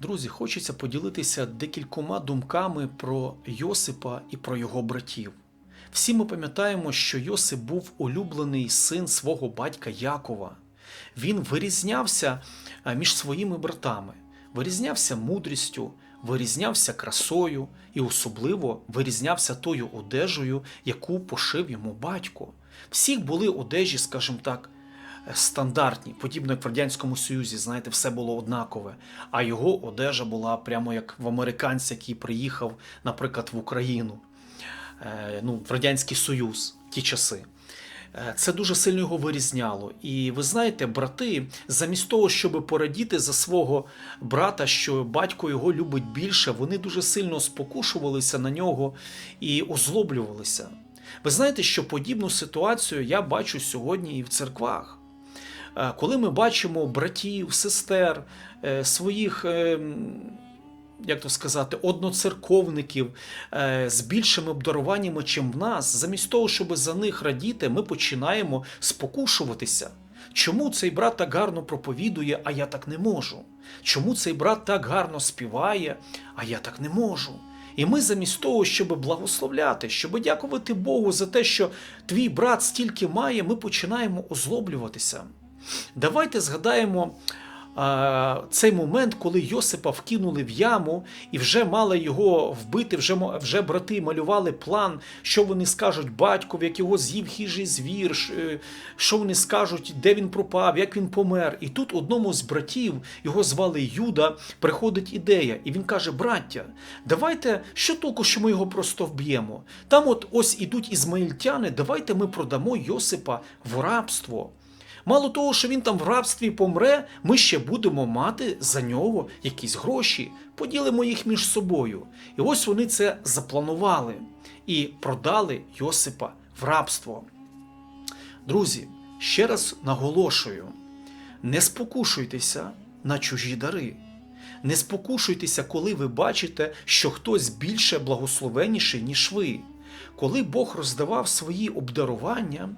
Друзі, хочеться поділитися декількома думками про Йосипа і про його братів. Всі ми пам'ятаємо, що Йосип був улюблений син свого батька Якова. Він вирізнявся е, між своїми братами, вирізнявся мудрістю, вирізнявся красою і особливо вирізнявся тою одежею, яку пошив йому батько. Всіх були одежі, скажімо так, стандартні, подібно як в Радянському Союзі, знаєте, все було однакове. А його одежа була прямо як в американця, який приїхав, наприклад, в Україну, е, ну, в Радянський Союз, ті часи. Е, Це дуже сильно його вирізняло. І ви знаєте, брати, замість того, щоб порадіти за свого брата, що батько його любить більше, вони дуже сильно спокушувалися на нього і озлоблювалися. Ви знаєте, що подібну ситуацію я бачу сьогодні і в церквах. Е, Коли ми бачимо братів, сестер, е, своїх. е, Як то сказати, одноцерковників з більшими обдаруваннями, чим в нас, замість того, щоб за них радіти, ми починаємо спокушуватися. Чому цей брат так гарно проповідує, а я так не можу? Чому цей брат так гарно співає, а я так не можу? І ми замість того, щоб благословляти, щоб дякувати Богу за те, що твій брат стільки має, ми починаємо озлоблюватися. Давайте згадаємо а, цей момент, коли Йосипа вкинули в яму і вже мали його вбити, вже, вже брати малювали план, що вони скажуть батькові, як його з'їв хижий звір, е, що вони скажуть, де він пропав, як він помер. І тут одному з братів, його звали Юда, приходить ідея, і він каже: Браття, давайте що толку, що ми його просто вб'ємо. Там от ось ідуть ізмаїльтяни, давайте ми продамо Йосипа в рабство. Мало того, що він там в рабстві помре, ми ще будемо мати за нього якісь гроші, поділимо їх між собою. І ось вони це запланували і продали Йосипа в рабство. Друзі, ще раз наголошую: не спокушуйтеся на чужі дари. Не спокушуйтеся, коли ви бачите, що хтось більше благословенніший, ніж ви. Коли Бог роздавав свої обдарування,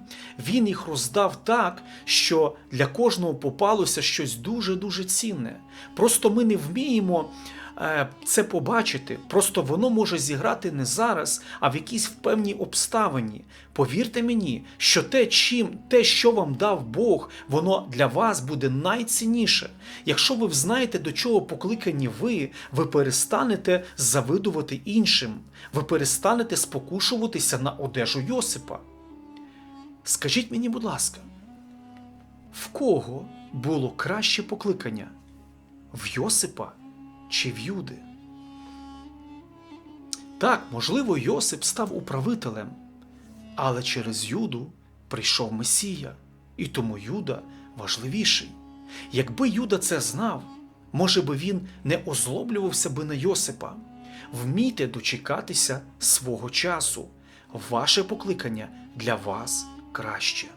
Він їх роздав так, що для кожного попалося щось дуже-дуже цінне. Просто ми не вміємо це побачити. Просто воно може зіграти не зараз, а в якійсь певній обставині. Повірте мені, що те, чим, те, що вам дав Бог, воно для вас буде найцінніше. Якщо ви знаєте, до чого покликані ви, ви перестанете завидувати іншим, ви перестанете спокушуватися на одежу Йосипа. Скажіть мені, будь ласка, в кого було краще покликання? В Йосипа чи в Юди? Так, можливо, Йосип став управителем, але через Юду прийшов Месія, і тому Юда важливіший. Якби Юда це знав, може би він не озлоблювався би на Йосипа. Вмійте дочекатися свого часу. Ваше покликання для вас краще.